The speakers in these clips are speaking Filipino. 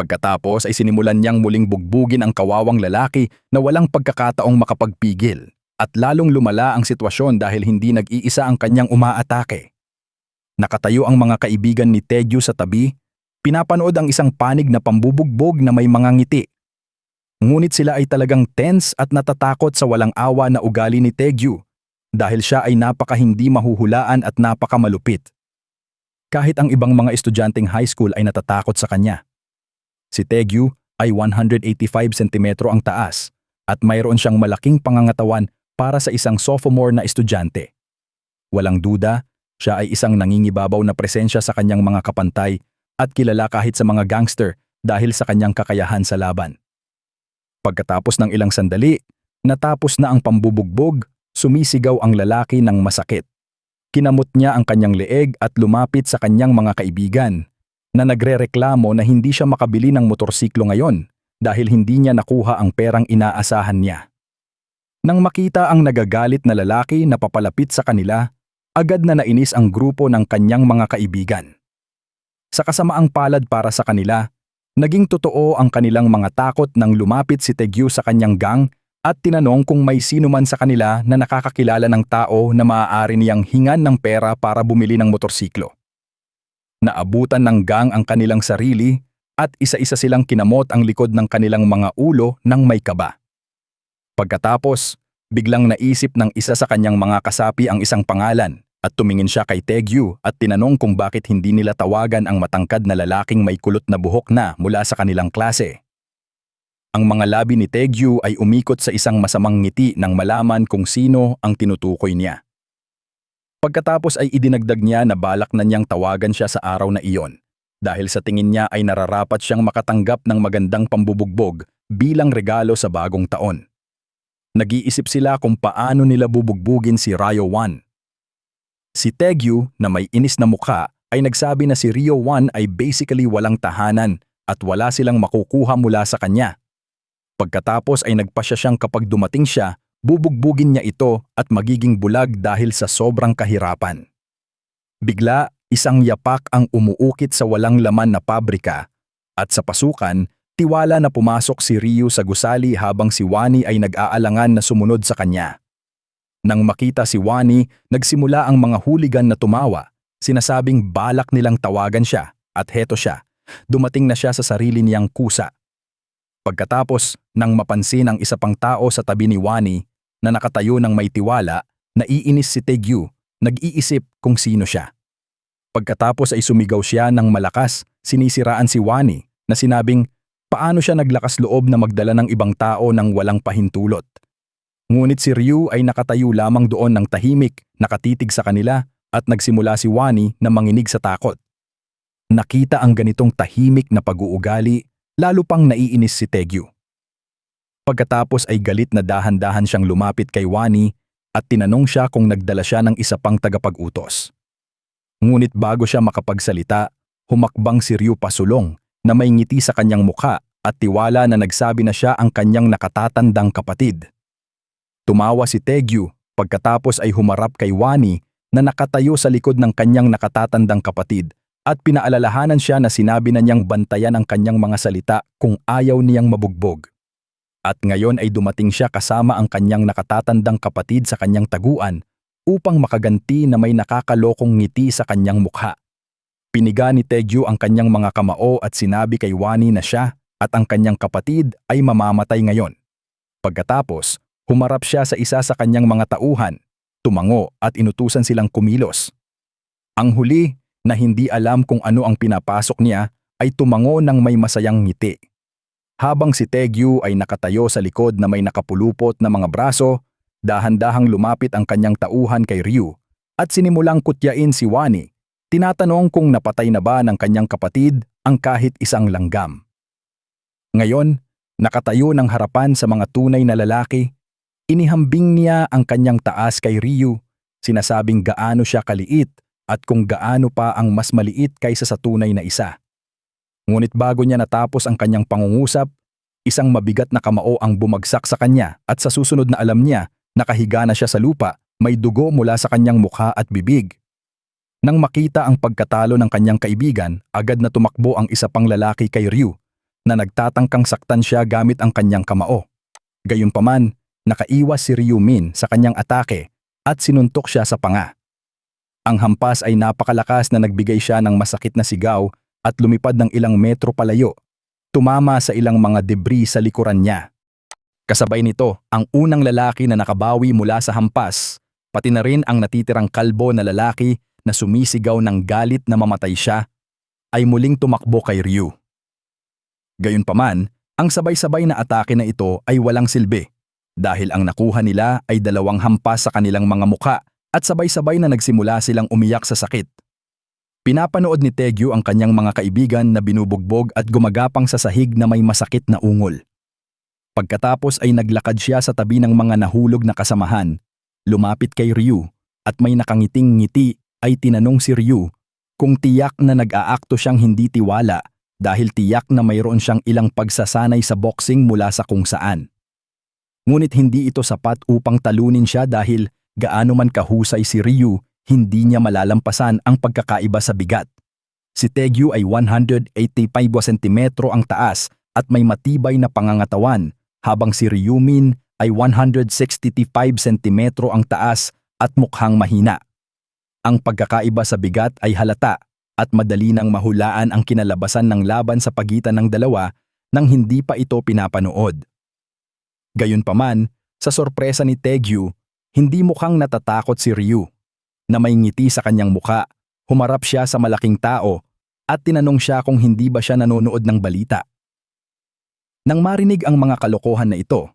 Pagkatapos ay sinimulan niyang muling bugbugin ang kawawang lalaki na walang pagkakataong makapagpigil at lalong lumala ang sitwasyon dahil hindi nag-iisa ang kanyang umaatake. Nakatayo ang mga kaibigan ni Tegyu sa tabi, pinapanood ang isang panig na pambubugbog na may mga ngiti. Ngunit sila ay talagang tense at natatakot sa walang awa na ugali ni Tegyu dahil siya ay napaka hindi mahuhulaan at napakamalupit. Kahit ang ibang mga estudyanteng high school ay natatakot sa kanya. Si Tegyu ay 185 cm ang taas at mayroon siyang malaking pangangatawan para sa isang sophomore na estudyante. Walang duda, siya ay isang nangingibabaw na presensya sa kanyang mga kapantay at kilala kahit sa mga gangster dahil sa kanyang kakayahan sa laban. Pagkatapos ng ilang sandali, natapos na ang pambubugbog, sumisigaw ang lalaki ng masakit. Kinamot niya ang kanyang leeg at lumapit sa kanyang mga kaibigan na nagrereklamo na hindi siya makabili ng motorsiklo ngayon dahil hindi niya nakuha ang perang inaasahan niya. Nang makita ang nagagalit na lalaki na papalapit sa kanila, agad na nainis ang grupo ng kanyang mga kaibigan. Sa kasamaang palad para sa kanila, naging totoo ang kanilang mga takot nang lumapit si Tegyu sa kanyang gang at tinanong kung may sino man sa kanila na nakakakilala ng tao na maaari niyang hingan ng pera para bumili ng motorsiklo. Naabutan ng gang ang kanilang sarili at isa-isa silang kinamot ang likod ng kanilang mga ulo ng may kaba. Pagkatapos, biglang naisip ng isa sa kanyang mga kasapi ang isang pangalan at tumingin siya kay Tegyu at tinanong kung bakit hindi nila tawagan ang matangkad na lalaking may kulot na buhok na mula sa kanilang klase. Ang mga labi ni Tegyu ay umikot sa isang masamang ngiti nang malaman kung sino ang tinutukoy niya. Pagkatapos ay idinagdag niya na balak na niyang tawagan siya sa araw na iyon dahil sa tingin niya ay nararapat siyang makatanggap ng magandang pambubugbog bilang regalo sa bagong taon. Nag-iisip sila kung paano nila bubugbugin si Ryo 1. Si Tegyu na may inis na mukha ay nagsabi na si Rio 1 ay basically walang tahanan at wala silang makukuha mula sa kanya. Pagkatapos ay nagpasya siyang kapag dumating siya, bubugbugin niya ito at magiging bulag dahil sa sobrang kahirapan. Bigla, isang yapak ang umuukit sa walang laman na pabrika at sa pasukan, tiwala na pumasok si Ryu sa gusali habang si Wani ay nag-aalangan na sumunod sa kanya. Nang makita si Wani, nagsimula ang mga huligan na tumawa, sinasabing balak nilang tawagan siya at heto siya, dumating na siya sa sarili niyang kusa. Pagkatapos, nang mapansin ang isa pang tao sa tabi ni Wani na nakatayo ng may tiwala, naiinis si Tegyu, nag-iisip kung sino siya. Pagkatapos ay sumigaw siya ng malakas, sinisiraan si Wani na sinabing paano siya naglakas loob na magdala ng ibang tao ng walang pahintulot. Ngunit si Ryu ay nakatayo lamang doon ng tahimik, nakatitig sa kanila at nagsimula si Wani na manginig sa takot. Nakita ang ganitong tahimik na pag-uugali lalo pang naiinis si Tegyu. Pagkatapos ay galit na dahan-dahan siyang lumapit kay Wani at tinanong siya kung nagdala siya ng isa pang tagapag-utos. Ngunit bago siya makapagsalita, humakbang si Ryu pasulong na may ngiti sa kanyang mukha at tiwala na nagsabi na siya ang kanyang nakatatandang kapatid. Tumawa si Tegyu pagkatapos ay humarap kay Wani na nakatayo sa likod ng kanyang nakatatandang kapatid at pinaalalahanan siya na sinabi na niyang bantayan ang kanyang mga salita kung ayaw niyang mabugbog. At ngayon ay dumating siya kasama ang kanyang nakatatandang kapatid sa kanyang taguan upang makaganti na may nakakalokong ngiti sa kanyang mukha. Piniga ni Tegyu ang kanyang mga kamao at sinabi kay Wani na siya at ang kanyang kapatid ay mamamatay ngayon. Pagkatapos, humarap siya sa isa sa kanyang mga tauhan, tumango at inutusan silang kumilos. Ang huli na hindi alam kung ano ang pinapasok niya ay tumango ng may masayang ngiti. Habang si Tegyu ay nakatayo sa likod na may nakapulupot na mga braso, dahan-dahang lumapit ang kanyang tauhan kay Ryu at sinimulang kutyain si Wani, tinatanong kung napatay na ba ng kanyang kapatid ang kahit isang langgam. Ngayon, nakatayo ng harapan sa mga tunay na lalaki, inihambing niya ang kanyang taas kay Ryu, sinasabing gaano siya kaliit at kung gaano pa ang mas maliit kaysa sa tunay na isa. Ngunit bago niya natapos ang kanyang pangungusap, isang mabigat na kamao ang bumagsak sa kanya at sa susunod na alam niya, nakahiga na siya sa lupa, may dugo mula sa kanyang mukha at bibig. Nang makita ang pagkatalo ng kanyang kaibigan, agad na tumakbo ang isa pang lalaki kay Ryu na nagtatangkang saktan siya gamit ang kanyang kamao. Gayunpaman, nakaiwas si Ryumin sa kanyang atake at sinuntok siya sa panga. Ang hampas ay napakalakas na nagbigay siya ng masakit na sigaw at lumipad ng ilang metro palayo. Tumama sa ilang mga debris sa likuran niya. Kasabay nito, ang unang lalaki na nakabawi mula sa hampas, pati na rin ang natitirang kalbo na lalaki na sumisigaw ng galit na mamatay siya, ay muling tumakbo kay Ryu. Gayunpaman, ang sabay-sabay na atake na ito ay walang silbi dahil ang nakuha nila ay dalawang hampas sa kanilang mga muka at sabay-sabay na nagsimula silang umiyak sa sakit. Pinapanood ni Tegyu ang kanyang mga kaibigan na binubugbog at gumagapang sa sahig na may masakit na ungol. Pagkatapos ay naglakad siya sa tabi ng mga nahulog na kasamahan, lumapit kay Ryu at may nakangiting ngiti ay tinanong si Ryu kung tiyak na nag-aakto siyang hindi tiwala dahil tiyak na mayroon siyang ilang pagsasanay sa boxing mula sa kung saan. Ngunit hindi ito sapat upang talunin siya dahil gaano man kahusay si Ryu, hindi niya malalampasan ang pagkakaiba sa bigat. Si Tegyu ay 185 cm ang taas at may matibay na pangangatawan habang si Ryumin ay 165 cm ang taas at mukhang mahina. Ang pagkakaiba sa bigat ay halata at madali nang mahulaan ang kinalabasan ng laban sa pagitan ng dalawa nang hindi pa ito pinapanood. Gayunpaman, sa sorpresa ni Tegyu, hindi mukhang natatakot si Ryu. Na may ngiti sa kanyang muka, humarap siya sa malaking tao at tinanong siya kung hindi ba siya nanonood ng balita. Nang marinig ang mga kalokohan na ito,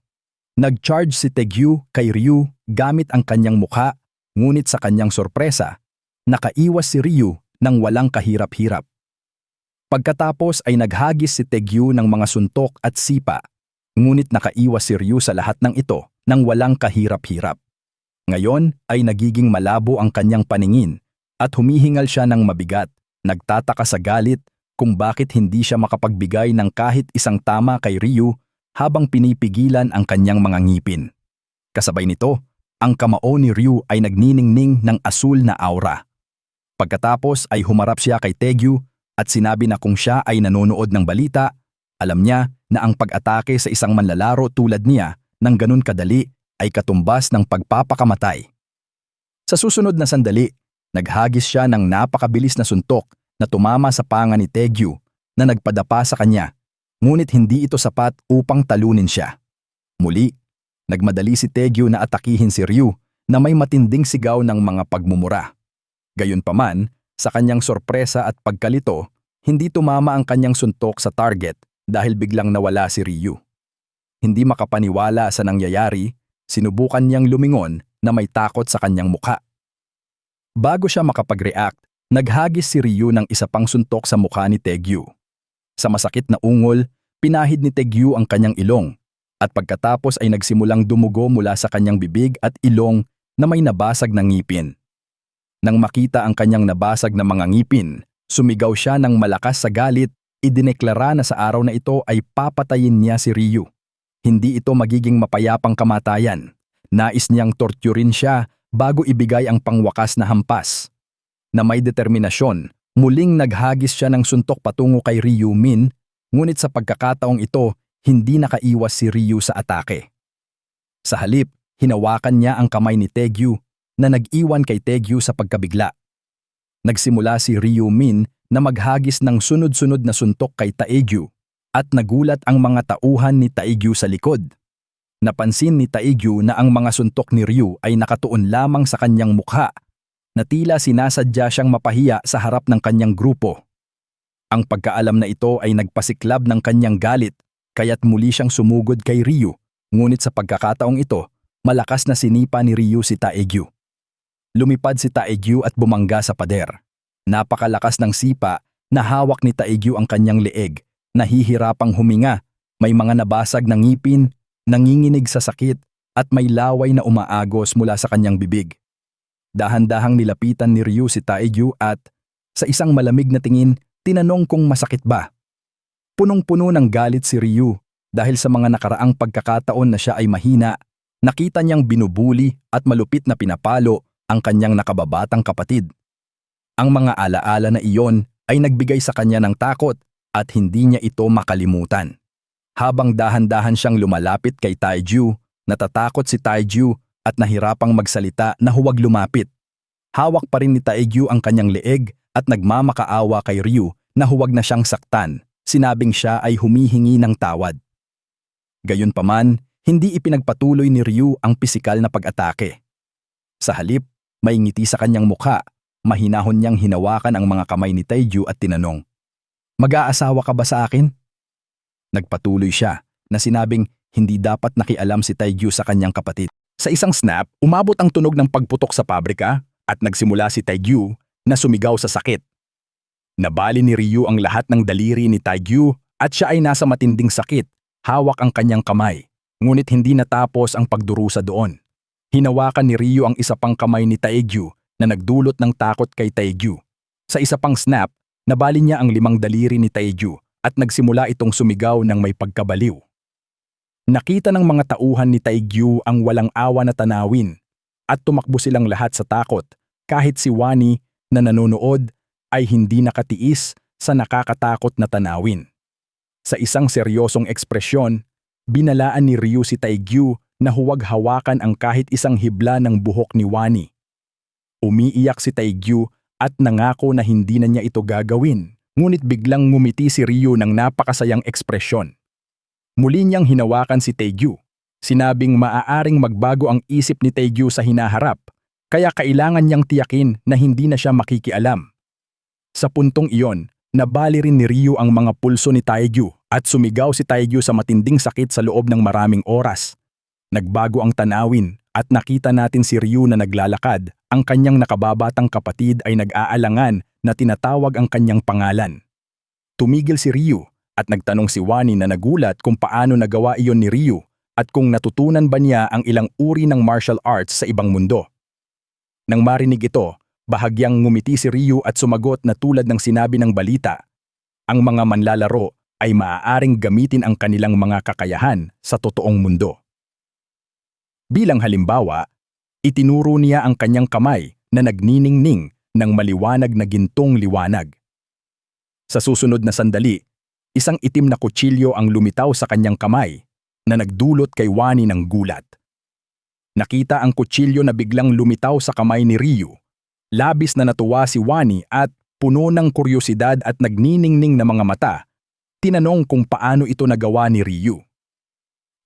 nag-charge si Tegyu kay Ryu gamit ang kanyang muka ngunit sa kanyang sorpresa, nakaiwas si Ryu ng walang kahirap-hirap. Pagkatapos ay naghagis si Tegyu ng mga suntok at sipa Ngunit nakaiwas si Ryu sa lahat ng ito nang walang kahirap-hirap. Ngayon ay nagiging malabo ang kanyang paningin at humihingal siya ng mabigat, nagtataka sa galit kung bakit hindi siya makapagbigay ng kahit isang tama kay Ryu habang pinipigilan ang kanyang mga ngipin. Kasabay nito, ang kamao ni Ryu ay nagniningning ng asul na aura. Pagkatapos ay humarap siya kay Tegyu at sinabi na kung siya ay nanonood ng balita, alam niya na ang pag-atake sa isang manlalaro tulad niya ng ganun kadali ay katumbas ng pagpapakamatay. Sa susunod na sandali, naghagis siya ng napakabilis na suntok na tumama sa panga ni Tegyu na nagpadapa sa kanya, ngunit hindi ito sapat upang talunin siya. Muli, nagmadali si Tegyu na atakihin si Ryu na may matinding sigaw ng mga pagmumura. Gayunpaman, sa kanyang sorpresa at pagkalito, hindi tumama ang kanyang suntok sa target dahil biglang nawala si Ryu. Hindi makapaniwala sa nangyayari, sinubukan niyang lumingon na may takot sa kanyang mukha. Bago siya makapag-react, naghagis si Ryu ng isa pang suntok sa mukha ni Tegyu. Sa masakit na ungol, pinahid ni Tegyu ang kanyang ilong at pagkatapos ay nagsimulang dumugo mula sa kanyang bibig at ilong na may nabasag na ngipin. Nang makita ang kanyang nabasag na mga ngipin, sumigaw siya ng malakas sa galit idineklara na sa araw na ito ay papatayin niya si Ryu. Hindi ito magiging mapayapang kamatayan. Nais niyang torturin siya bago ibigay ang pangwakas na hampas. Na may determinasyon, muling naghagis siya ng suntok patungo kay Ryu Min, ngunit sa pagkakataong ito, hindi nakaiwas si Ryu sa atake. Sa halip, hinawakan niya ang kamay ni Tegyu na nag-iwan kay Tegyu sa pagkabigla. Nagsimula si Ryu Min na maghagis ng sunod-sunod na suntok kay Taegyu at nagulat ang mga tauhan ni Taegyu sa likod. Napansin ni Taegyu na ang mga suntok ni Ryu ay nakatuon lamang sa kanyang mukha na tila sinasadya siyang mapahiya sa harap ng kanyang grupo. Ang pagkaalam na ito ay nagpasiklab ng kanyang galit kaya't muli siyang sumugod kay Ryu ngunit sa pagkakataong ito, malakas na sinipa ni Ryu si Taegyu. Lumipad si Taegyu at bumangga sa pader. Napakalakas ng sipa na hawak ni Taigyu ang kanyang leeg, nahihirapang huminga, may mga nabasag ng ngipin, nanginginig sa sakit, at may laway na umaagos mula sa kanyang bibig. Dahan-dahang nilapitan ni Ryu si Taigyu at, sa isang malamig na tingin, tinanong kung masakit ba. Punong-puno ng galit si Ryu dahil sa mga nakaraang pagkakataon na siya ay mahina, nakita niyang binubuli at malupit na pinapalo ang kanyang nakababatang kapatid. Ang mga alaala na iyon ay nagbigay sa kanya ng takot at hindi niya ito makalimutan. Habang dahan-dahan siyang lumalapit kay Taiju, natatakot si Taiju at nahirapang magsalita na huwag lumapit. Hawak pa rin ni Taiju ang kanyang leeg at nagmamakaawa kay Ryu na huwag na siyang saktan, sinabing siya ay humihingi ng tawad. Gayunpaman, hindi ipinagpatuloy ni Ryu ang pisikal na pag-atake. Sa halip, may ngiti sa kanyang mukha, mahinahon niyang hinawakan ang mga kamay ni Taiju at tinanong, Mag-aasawa ka ba sa akin? Nagpatuloy siya na sinabing hindi dapat nakialam si Taiju sa kanyang kapatid. Sa isang snap, umabot ang tunog ng pagputok sa pabrika at nagsimula si Taiju na sumigaw sa sakit. Nabali ni Ryu ang lahat ng daliri ni Taiju at siya ay nasa matinding sakit, hawak ang kanyang kamay. Ngunit hindi natapos ang pagdurusa doon. Hinawakan ni Ryu ang isa pang kamay ni Taiju na nagdulot ng takot kay Taiju. Sa isa pang snap, nabali niya ang limang daliri ni Taiju at nagsimula itong sumigaw ng may pagkabaliw. Nakita ng mga tauhan ni Taigyu ang walang awa na tanawin at tumakbo silang lahat sa takot kahit si Wani na nanonood ay hindi nakatiis sa nakakatakot na tanawin. Sa isang seryosong ekspresyon, binalaan ni Ryu si Taigyu na huwag hawakan ang kahit isang hibla ng buhok ni Wani. Umiiyak si Taigyu at nangako na hindi na niya ito gagawin ngunit biglang ngumiti si Ryu ng napakasayang ekspresyon. Muli niyang hinawakan si Taegyu. Sinabing maaaring magbago ang isip ni Taegyu sa hinaharap, kaya kailangan niyang tiyakin na hindi na siya makikialam. Sa puntong iyon, nabali rin ni Ryu ang mga pulso ni Taegyu at sumigaw si Taegyu sa matinding sakit sa loob ng maraming oras. Nagbago ang tanawin at nakita natin si Ryu na naglalakad, ang kanyang nakababatang kapatid ay nag-aalangan na tinatawag ang kanyang pangalan. Tumigil si Ryu at nagtanong si Wani na nagulat kung paano nagawa iyon ni Ryu at kung natutunan ba niya ang ilang uri ng martial arts sa ibang mundo. Nang marinig ito, bahagyang ngumiti si Ryu at sumagot na tulad ng sinabi ng balita, ang mga manlalaro ay maaaring gamitin ang kanilang mga kakayahan sa totoong mundo. Bilang halimbawa, itinuro niya ang kanyang kamay na nagniningning ng maliwanag na gintong liwanag. Sa susunod na sandali, isang itim na kutsilyo ang lumitaw sa kanyang kamay na nagdulot kay Wani ng gulat. Nakita ang kutsilyo na biglang lumitaw sa kamay ni Ryu. Labis na natuwa si Wani at puno ng kuryosidad at nagniningning na mga mata, tinanong kung paano ito nagawa ni Ryu.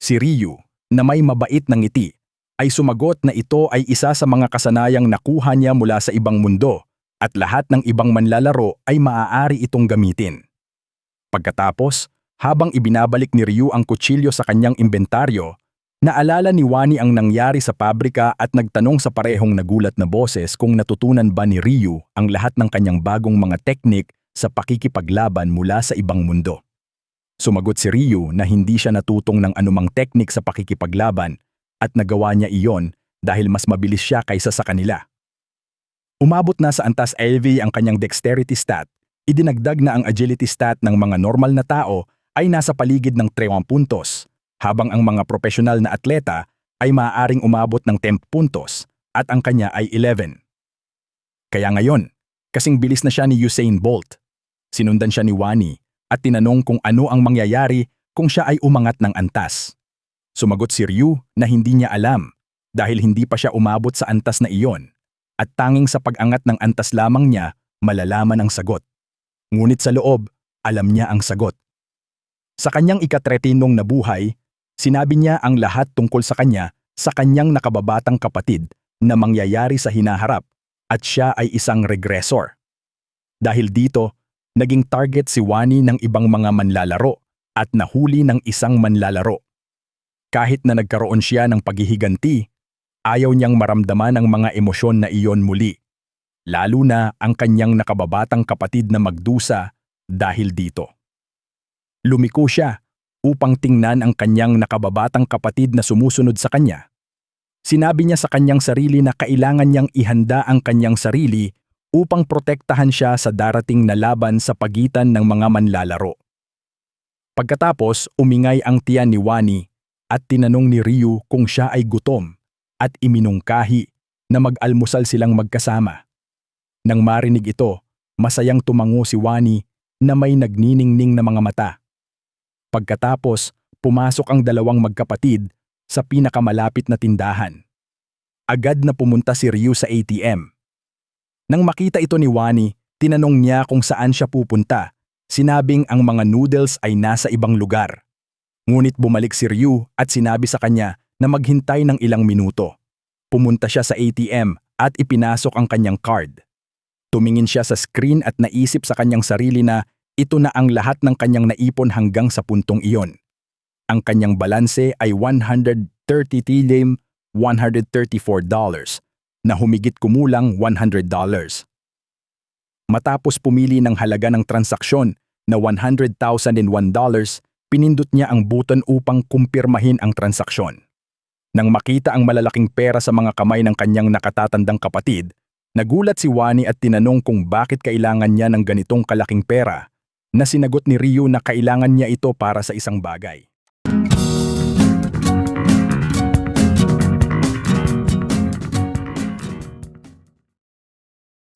Si Ryu, na may mabait na ngiti, ay sumagot na ito ay isa sa mga kasanayang nakuha niya mula sa ibang mundo at lahat ng ibang manlalaro ay maaari itong gamitin. Pagkatapos, habang ibinabalik ni Ryu ang kutsilyo sa kanyang inventaryo, naalala ni Wani ang nangyari sa pabrika at nagtanong sa parehong nagulat na boses kung natutunan ba ni Ryu ang lahat ng kanyang bagong mga teknik sa pakikipaglaban mula sa ibang mundo. Sumagot si Ryu na hindi siya natutong ng anumang teknik sa pakikipaglaban at nagawa niya iyon dahil mas mabilis siya kaysa sa kanila. Umabot na sa antas LV ang kanyang dexterity stat, idinagdag na ang agility stat ng mga normal na tao ay nasa paligid ng 3 puntos, habang ang mga profesional na atleta ay maaaring umabot ng 10 puntos at ang kanya ay 11. Kaya ngayon, kasing bilis na siya ni Usain Bolt. Sinundan siya ni Wani at tinanong kung ano ang mangyayari kung siya ay umangat ng antas. Sumagot si Ryu na hindi niya alam dahil hindi pa siya umabot sa antas na iyon at tanging sa pag-angat ng antas lamang niya malalaman ang sagot. Ngunit sa loob, alam niya ang sagot. Sa kanyang ikatretinong nabuhay, sinabi niya ang lahat tungkol sa kanya sa kanyang nakababatang kapatid na mangyayari sa hinaharap at siya ay isang regressor. Dahil dito, naging target si Wani ng ibang mga manlalaro at nahuli ng isang manlalaro. Kahit na nagkaroon siya ng paghihiganti, ayaw niyang maramdaman ang mga emosyon na iyon muli. Lalo na ang kanyang nakababatang kapatid na magdusa dahil dito. Lumiko siya upang tingnan ang kanyang nakababatang kapatid na sumusunod sa kanya. Sinabi niya sa kanyang sarili na kailangan niyang ihanda ang kanyang sarili upang protektahan siya sa darating na laban sa pagitan ng mga manlalaro. Pagkatapos, umingay ang tiyan ni Wani at tinanong ni Ryu kung siya ay gutom at iminungkahi na mag-almusal silang magkasama. Nang marinig ito, masayang tumango si Wani na may nagniningning na mga mata. Pagkatapos, pumasok ang dalawang magkapatid sa pinakamalapit na tindahan. Agad na pumunta si Ryu sa ATM. Nang makita ito ni Wani, tinanong niya kung saan siya pupunta. Sinabing ang mga noodles ay nasa ibang lugar. Ngunit bumalik si Ryu at sinabi sa kanya na maghintay ng ilang minuto. Pumunta siya sa ATM at ipinasok ang kanyang card. Tumingin siya sa screen at naisip sa kanyang sarili na ito na ang lahat ng kanyang naipon hanggang sa puntong iyon. Ang kanyang balanse ay 130 tilim $134 na humigit kumulang $100. Matapos pumili ng halaga ng transaksyon na $100,001, pinindot niya ang button upang kumpirmahin ang transaksyon. Nang makita ang malalaking pera sa mga kamay ng kanyang nakatatandang kapatid, nagulat si Wani at tinanong kung bakit kailangan niya ng ganitong kalaking pera na sinagot ni Ryu na kailangan niya ito para sa isang bagay.